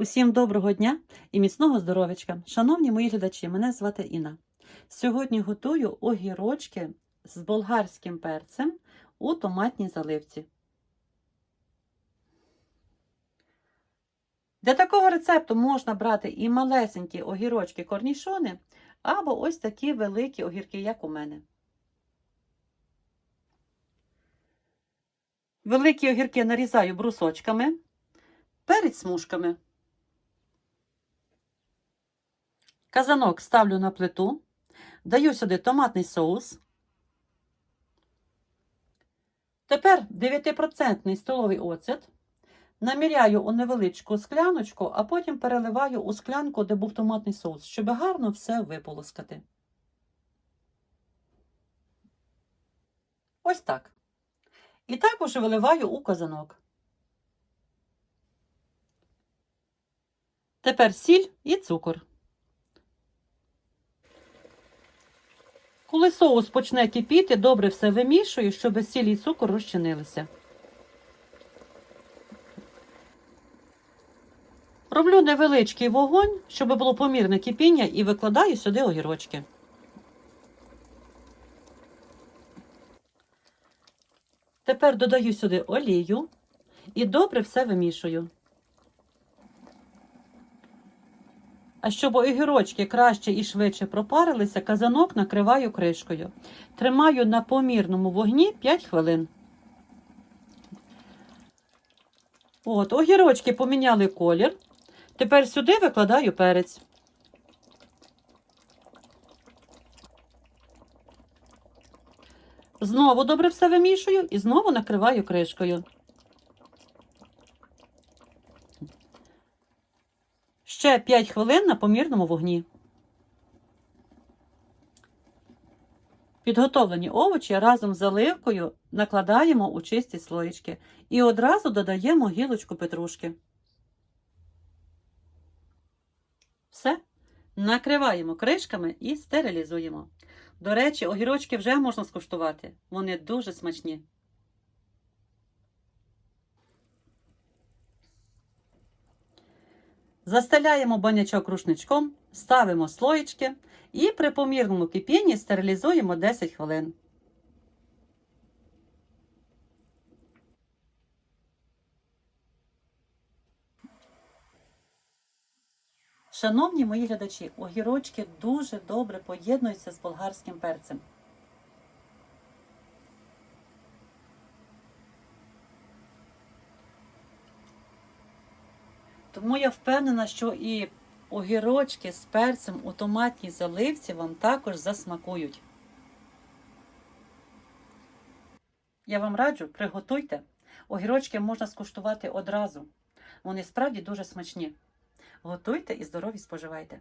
Усім доброго дня і міцного здоров'ячка. Шановні мої глядачі, мене звати Інна. Сьогодні готую огірочки з болгарським перцем у томатній заливці. Для такого рецепту можна брати і малесенькі огірочки корнішони, або ось такі великі огірки, як у мене. Великі огірки нарізаю брусочками, перець смужками. Казанок ставлю на плиту, даю сюди томатний соус. Тепер 9% столовий оцет. Наміряю у невеличку скляночку, а потім переливаю у склянку, де був томатний соус, щоб гарно все виполоскати. Ось так. І також виливаю у казанок. Тепер сіль і цукор. Коли соус почне кипіти, добре все вимішую, щоб сіль і цукор розчинилися. Роблю невеличкий вогонь, щоб було помірне кипіння, і викладаю сюди огірочки. Тепер додаю сюди олію і добре все вимішую. А щоб огірочки краще і швидше пропарилися, казанок накриваю кришкою. Тримаю на помірному вогні 5 хвилин. От, огірочки поміняли колір. Тепер сюди викладаю перець. Знову добре все вимішую і знову накриваю кришкою. Ще 5 хвилин на помірному вогні. Підготовлені овочі разом з заливкою накладаємо у чисті слоєчки і одразу додаємо гілочку петрушки. Все. Накриваємо кришками і стерилізуємо. До речі, огірочки вже можна скуштувати. Вони дуже смачні. Застеляємо банячок рушничком, ставимо слоєчки і при помірному кипінні стерилізуємо 10 хвилин. Шановні мої глядачі, огірочки дуже добре поєднуються з болгарським перцем. Тому я впевнена, що і огірочки з перцем у томатній заливці вам також засмакують. Я вам раджу, приготуйте. Огірочки можна скуштувати одразу. Вони справді дуже смачні. Готуйте і здорові споживайте.